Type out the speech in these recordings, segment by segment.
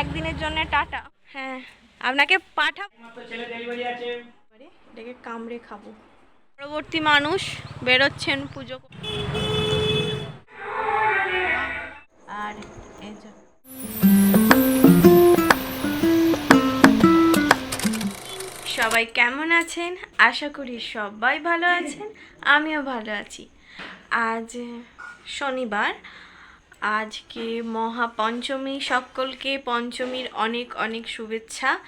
একদিনের জন্য টাটা। হ্যাঁ। আপনাকে পাঠা এটাকে কামড়ে খাব। পরবর্তী মানুষ বেরোচ্ছেন পুজো আর এই যে সবাই কেমন আছেন? আশা করি সবাই ভালো আছেন। আমিও ভালো আছি। আজ শনিবার। আজকে মহাপঞ্চমী, সকলকে পঞ্চমীর অনেক অনেক শুভেচ্ছা।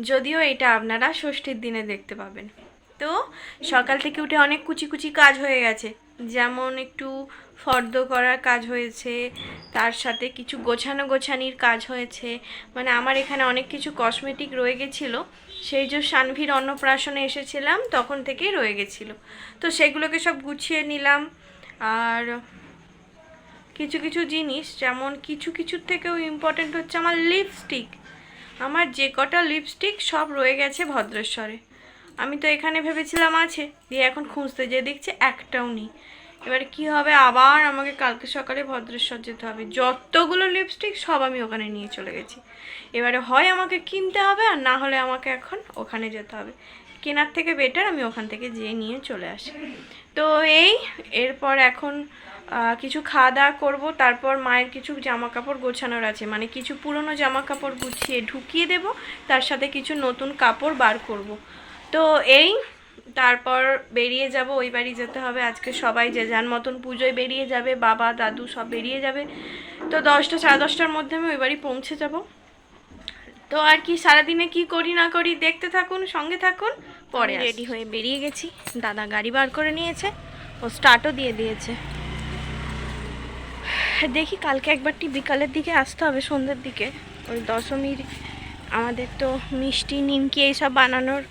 যদিও এটা আপনারা ষষ্ঠীর দিনে দেখতে পাবেন। তো সকাল থেকে উঠে অনেক কুচি কুচি কাজ হয়ে গেছে। যেমন একটু ফর্দ করার কাজ হয়েছে, তার সাথে কিছু গোছানো গোছানির কাজ হয়েছে। মানে আমার এখানে অনেক কিছু কসমেটিক রয়ে গেছিল। সেই যে সানভির অন্নপ্রাশনে এসেছিলাম, তখন থেকেই রয়ে গেছিল। তো সেগুলোকে সব গুছিয়ে নিলাম। আর কিছু কিছু জিনিস, যেমন কিছু কিছুর থেকেও ইম্পর্টেন্ট হচ্ছে আমার লিপস্টিক আমার যে কটা লিপস্টিক সব রয়ে গেছে ভদ্রেশ্বরে। আমি তো এখানে ভেবেছিলাম আছে, দিয়ে এখন খুঁজতে যেয়ে দেখছি একটাও নেই। এবার কি হবে, আবার আমাকে কালকে সকালে ভদ্রেশ্বর যেতে হবে। যতগুলো লিপস্টিক সব আমি ওখানে নিয়ে চলে গেছি। এবারে হয় আমাকে কিনতে হবে আর না হলে আমাকে এখন ওখানে যেতে হবে। কেনার থেকে বেটার আমি ওখান থেকে যেয়ে নিয়ে চলে আসি। তো এই, এরপর এখন কিছু খাওয়া দাওয়া করব, তারপর মায়ের কিছু জামা কাপড় গোছানোর আছে। মানে কিছু পুরনো জামা কাপড় গুছিয়ে ঢুকিয়ে দেব, তার সাথে কিছু নতুন কাপড় বার করব। তো এই, তারপর বেরিয়ে যাব, ওই বাড়ি যেতে হবে। আজকে সবাই যে যার মতন পুজোয় বেরিয়ে যাবে, বাবা, দাদু সব বেরিয়ে যাবে। তো দশটা, সাড়ে দশটার মধ্যে আমি ওই বাড়ি পৌঁছে যাব। তো আর কি সারাদিনে কি করি না করি দেখতে থাকুন সঙ্গে থাকুন পরে রেডি হয়ে বেরিয়ে গেছি। দাদা গাড়ি বার করে নিয়েছে ও স্টার্টও দিয়ে দিয়েছে। দেখি কালকে একবারটি বিকালের দিকে আসতে হবে সন্ধ্যের দিকে। ওই দশমীর আমাদের তো মিষ্টি নিমকি এইসব বানানোর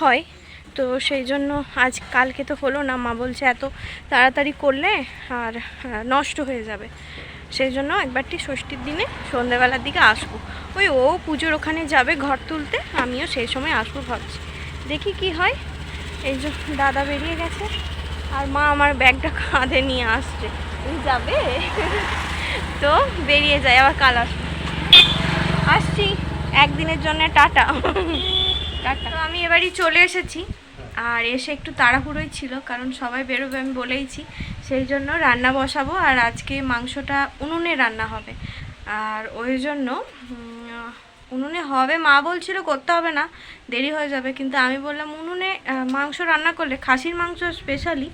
হয়। তো সেই জন্য আজ কালকে তো হলো না মা বলছে এত তাড়াতাড়ি করলে আর নষ্ট হয়ে যাবে। সেই জন্য একবারটি ষষ্ঠীর দিনে সন্ধ্যেবেলার দিকে আসব। ওই ও পুজোর ওখানে যাবে ঘর তুলতে, আমিও সেই সময় আসব ভাবছি। দেখি কি হয়। এই যে দাদা বেরিয়ে গেছে, আর মা আমার ব্যাগটা কাঁধে নিয়ে আসছে। যাবে? তো বেরিয়ে যায়, আবার কাল আসব। আসছি। একদিনের জন্য টাটা। টাটা। আমি এবারই চলে এসেছি। আর এসে একটু তাড়াহুড়োই ছিল, কারণ সবাই বেরোবে আমি বলেইছি। সেই জন্য রান্না বসাবো আর আজকে মাংসটা উনুনে রান্না হবে। আর ওই জন্য উনুনে হবে মা বলছিল করতে হবে না, দেরি হয়ে যাবে। কিন্তু আমি বললাম উনুনে মাংস রান্না করলে খাসির মাংস স্পেশালি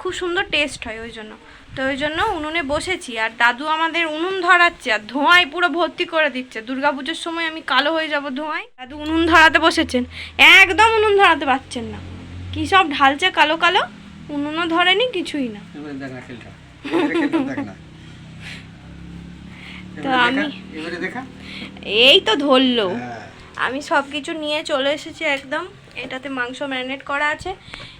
খুব সুন্দর টেস্ট হয় ওই জন্য। তো ওই জন্য উনুনে বসেছি আর দাদু আমাদের উনুন ধরাচ্ছে আর ধোঁয়ায় পুরো ভর্তি করে দিচ্ছে। দুর্গাপুজোর সময় আমি কালো হয়ে যাব ধোঁয়ায়। দাদু উনুন ধরাতে বসেছেন। একদম উনুন ধরাতে পারছেন না। কী সব ঢালছে কালো কালো? উনুনও ধরেনি কিছুই না। তো আমি দেখা, এই তো ধরলো। হ্যাঁ। আমি সব কিছু নিয়ে চলে এসেছি একদম। এটাতে মাংস ম্যারিনেট করা আছে।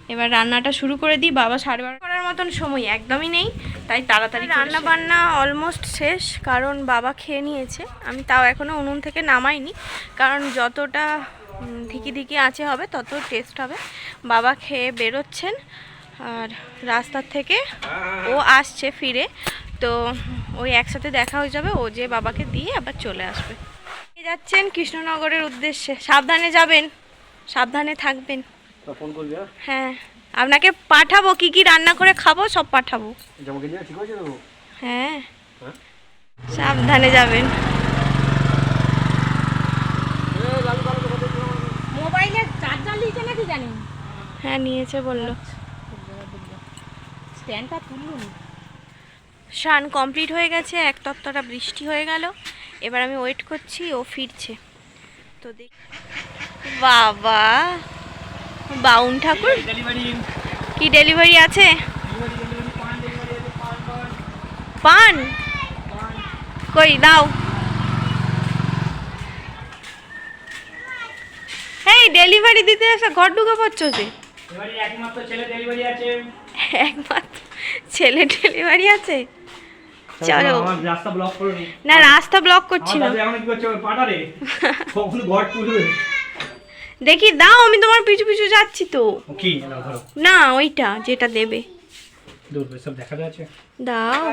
এবার রান্নাটা শুরু করে দিই। বাবা সাড়ে বারো করার মতন সময় একদমই নেই। তাই তাড়াতাড়ি রান্না বান্না অলমোস্ট শেষ কারণ বাবা খেয়ে নিয়েছে। আমি তাও এখনও উনুন থেকে নামাইনি। কারণ যতটা ধিকি ধিকি আছে হবে তত টেস্ট হবে। বাবা খেয়ে বেরোচ্ছেন। আর রাস্তার থেকে ও আসছে ফিরে তো ওই একসাথে দেখা হয়ে যাবে ও যে বাবাকে দিয়ে আবার চলে আসবে। যাচ্ছেন কৃষ্ণনগরের উদ্দেশ্যে। সাবধানে যাবেন সাবধানে থাকবেন। হ্যাঁ? হ্যাঁ। আপনাকে পাঠাবো কি কি রান্না করে খাব সব পাঠাবো। হ্যাঁ। হ্যাঁ? সাবধানে যাবেন। মোবাইলের চার্জার লিখে নাকি জানি? হ্যাঁ নিয়েছে বলল। স্ট্যান্ডটা তুললুন স্নান কমপ্লিট হয়ে গেছে এক তত্তরা বৃষ্টি হয়ে গেল। এবার আমি ওয়েট করছি, ও ফিরছে। তো দেখ বাবা! বাউন ঠাকুর? কি ডেলিভারি আছে? পান? কই, দাও। এই ডেলিভারি দিতে এসে ঘর ঢুকে পড়ছো যে? একমাত্র ছেলে ডেলিভারি আছে। একমাত্র ছেলে ডেলিভারি আছে? চলো। আমার রাস্তা ব্লক করে নি রাস্তা ব্লক করছি না। আমার দাদু এখন কি করছে? পাটারে। কখন ঘর তুলবে দেখি দাও আমি তোমার পিছু পিছু যাচ্ছি তো। না ওইটা যেটা দেবে। দূর সব দেখা যাচ্ছে। দাও।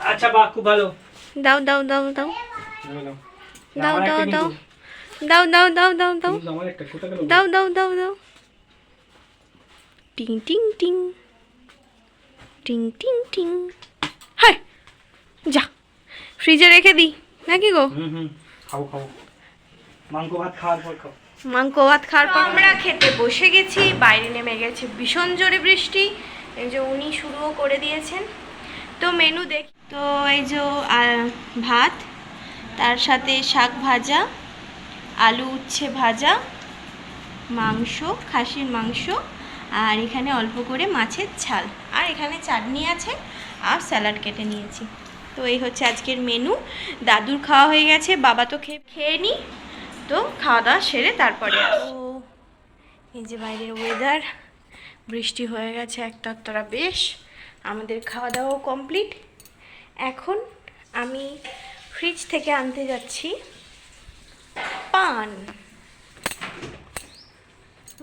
আচ্ছা বাহ খুব ভালো। দাও দাও দাও দাও। দাও দাও। দাও দাও দাও। দাও দাও দাও দাও দাও দাও দাও। টিং টিং টিং টিং টিং টিং হায় যা ফ্রিজে রেখে দিই নাকি গো? খাও খাও মাংস ভাত খাওয়ার পর খাও মাংস ভাত খাওয়ার পর আমরা খেতে বসে গেছি বাইরে নেমে গেছে ভীষণ জোরে বৃষ্টি। এই যে উনি শুরুও করে দিয়েছেন। তো মেনু দেখ তো এই যে ভাত তার সাথে শাক ভাজা আলু উচ্ছে ভাজা মাংস খাসির মাংস আর এখানে অল্প করে মাছের ছাল আর এখানে চাটনি আছে আর স্যালাড কেটে নিয়েছি। তো এই হচ্ছে আজকের মেনু দাদুর খাওয়া হয়ে গেছে, বাবা তো খেয়ে খেয়ে নি। তো খাওয়া দাওয়া সেরে তারপরে। তো এই যে বাইরের ওয়েদার বৃষ্টি হয়ে গেছে একটা তোরা বেশ। আমাদের খাওয়া দাওয়াও কমপ্লিট এখন আমি ফ্রিজ থেকে আনতে যাচ্ছি। পান।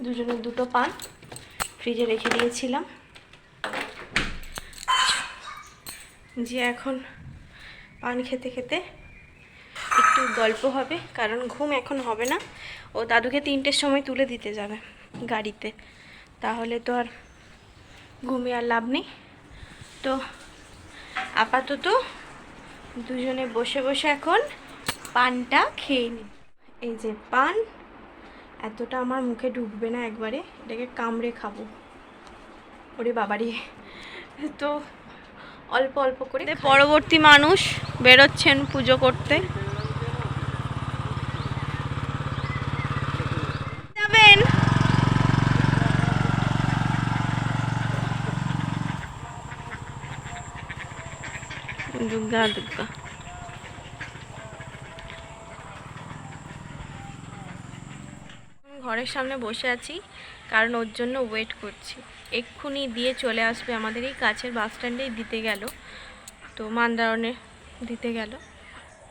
দুজনের দুটো পান। ফ্রিজে রেখে দিয়েছিলাম। যে এখন পান খেতে খেতে একটু গল্প হবে, কারণ ঘুম এখন হবে না। ও দাদুকে তিনটের সময় তুলে দিতে যাবে গাড়িতে। তাহলে তো আর ঘুমে আর লাভ নেই। তো আপাতত দুজনে বসে বসে এখন পানটা খেয়ে নিই। এই যে পান এতটা আমার মুখে ঢুকবে না একবারে এটাকে কামড়ে খাব। ওরে বাবারি। তো অল্প অল্প করে পরবর্তী মানুষ বেরোচ্ছেন পুজো করতে। যাবেন। দুর্গা দুর্গা। ঘরের সামনে বসে আছি, কারণ ওর জন্য ওয়েট করছি। এক্ষুনি দিয়ে চলে আসবে আমাদের এই কাছের বাস স্ট্যান্ডেই দিতে গেল। তো মান্দারণে দিতে গেল।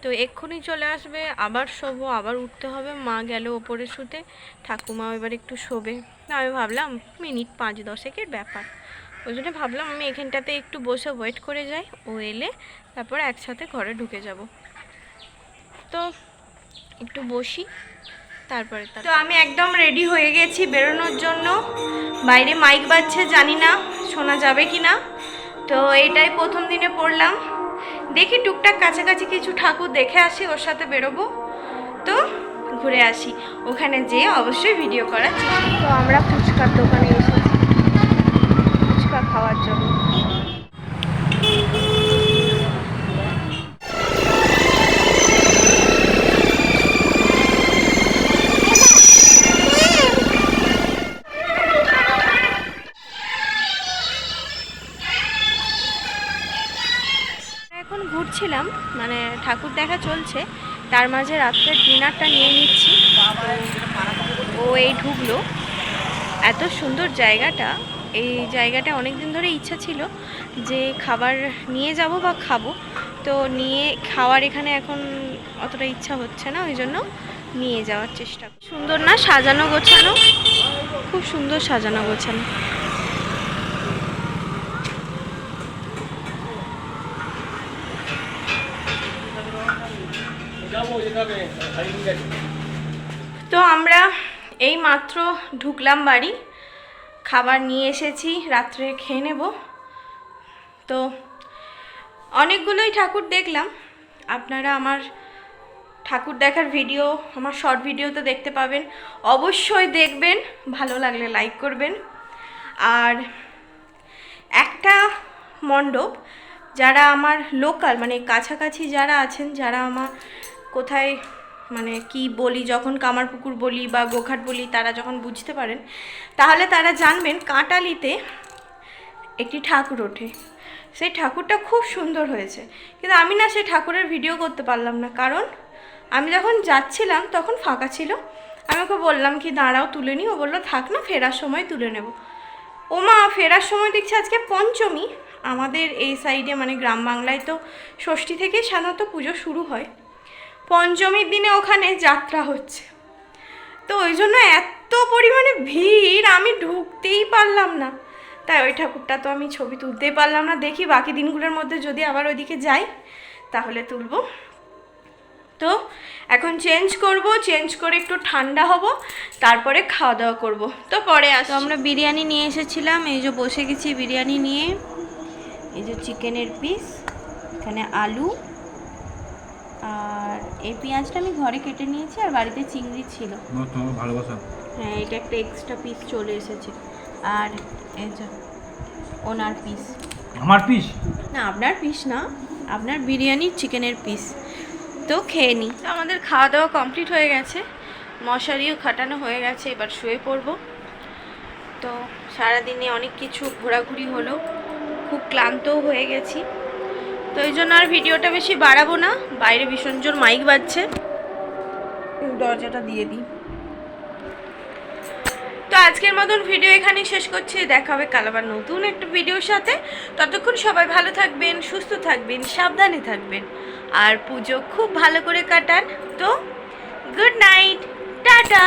তো এক্ষুনি চলে আসবে, আবার শোবো, আবার উঠতে হবে। মা গেল ওপরে শুতে। ঠাকুমাও এবার একটু শোবে। আমি ভাবলাম, মিনিট পাঁচ দশেকের ব্যাপার। ওই জন্য ভাবলাম আমি এখানটাতে একটু বসে ওয়েট করে যাই। ও এলে তারপর একসাথে ঘরে ঢুকে যাব। তো একটু বসি। তারপরে তো আমি একদম রেডি হয়ে গেছি বেরোনোর জন্য। বাইরে মাইক বাজছে জানি না শোনা যাবে কি না তো এটাই প্রথম দিনে পড়লাম। দেখি টুকটাক কাছাকাছি কিছু ঠাকুর দেখে আসি ওর সাথে বেরোবো। তো ঘুরে আসি। ওখানে যেয়ে অবশ্যই ভিডিও করা তো আমরা ফুচকার দোকানে দেখা চলছে, তার মাঝে রাত্রের ডিনারটা নিয়ে নিচ্ছি। ও এই ঢুকলো। এত সুন্দর জায়গাটা। এই জায়গাটা অনেক দিন ধরে ইচ্ছা ছিল যে খাবার নিয়ে যাব বা খাব। তো নিয়ে খাওয়ার এখানে এখন অতটা ইচ্ছা হচ্ছে না, ওই জন্য নিয়ে যাওয়ার চেষ্টা সুন্দর না সাজানো গোছানো? খুব সুন্দর সাজানো গোছানো। তো আমরা এই মাত্র ঢুকলাম বাড়ি। খাবার নিয়ে এসেছি, রাত্রে খেয়ে নেব। তো অনেকগুলোই ঠাকুর দেখলাম। আপনারা আমার ঠাকুর দেখার ভিডিও, আমার শর্ট ভিডিওতে দেখতে পাবেন। অবশ্যই দেখবেন, ভালো লাগলে লাইক করবেন। আর একটা মণ্ডপ, যারা আমার লোকাল মানে কাছাকাছি যারা আছেন, যারা আমার কোথায় মানে কি বলি, যখন কামারপুকুর বলি বা গোঘাট বলি, তারা যখন বুঝতে পারেন, তাহলে তারা জানবেন কাঁটালিতে একটি ঠাকুর ওঠে। সেই ঠাকুরটা খুব সুন্দর হয়েছে। কিন্তু আমি না সেই ঠাকুরের ভিডিও করতে পারলাম না। কারণ আমি যখন যাচ্ছিলাম, তখন ফাঁকা ছিল। আমি ওকে বললাম কি, দাঁড়াও, তুলে নিই। ও বলল, থাক না, ফেরার সময় তুলে নেব। ও মা, ফেরার সময় দেখছি আজকে পঞ্চমী। আমাদের এই সাইডে মানে গ্রাম বাংলায় তো ষষ্ঠী থেকেই সাধারণত পুজো শুরু হয়। পঞ্চমীর দিনে ওখানে যাত্রা হচ্ছে। তো ওই জন্য এত পরিমাণে ভিড়, আমি ঢুকতেই পারলাম না। তাই ওই ঠাকুরটা তো আমি ছবি তুলতেই পারলাম না। দেখি বাকি দিনগুলোর মধ্যে যদি আবার ওইদিকে যাই, তাহলে তুলব। তো এখন চেঞ্জ করব চেঞ্জ করে একটু ঠান্ডা হব, তারপরে খাওয়া দাওয়া করব। তো পরে আস আমরা বিরিয়ানি নিয়ে এসেছিলাম, এই যে বসে গেছি বিরিয়ানি নিয়ে। এই যে চিকেনের পিস এখানে আলু আর এই পেঁয়াজটা আমি ঘরে কেটে নিয়েছি আর বাড়িতে চিংড়ি ছিল। তোমার ভালোবাসা। হ্যাঁ এটা একটা এক্সট্রা পিস চলে এসেছে। আর এই যে ওনার পিস আমার পিস না আপনার পিস না আপনার বিরিয়ানির চিকেনের পিস তো খেয়ে নিই আমাদের খাওয়া দাওয়া কমপ্লিট হয়ে গেছে। মশারিও খাটানো হয়ে গেছে এবার শুয়ে পড়ব। তো সারাদিনে অনেক কিছু ঘোরাঘুরি হলো। খুব ক্লান্তও হয়ে গেছি। তো এই জন্য আর ভিডিওটা বেশি বাড়াবো না। বাইরে ভীষণ জোর মাইক বাজছে। দরজাটা দিয়ে দিই। তো আজকের মতন ভিডিও এখানেই শেষ করছি। দেখা হবে কাল আবার নতুন একটা ভিডিওর সাথে। ততক্ষণ সবাই ভালো থাকবেন, সুস্থ থাকবেন, সাবধানে থাকবেন। আর পুজো খুব ভালো করে কাটান। তো গুড নাইট টাটা!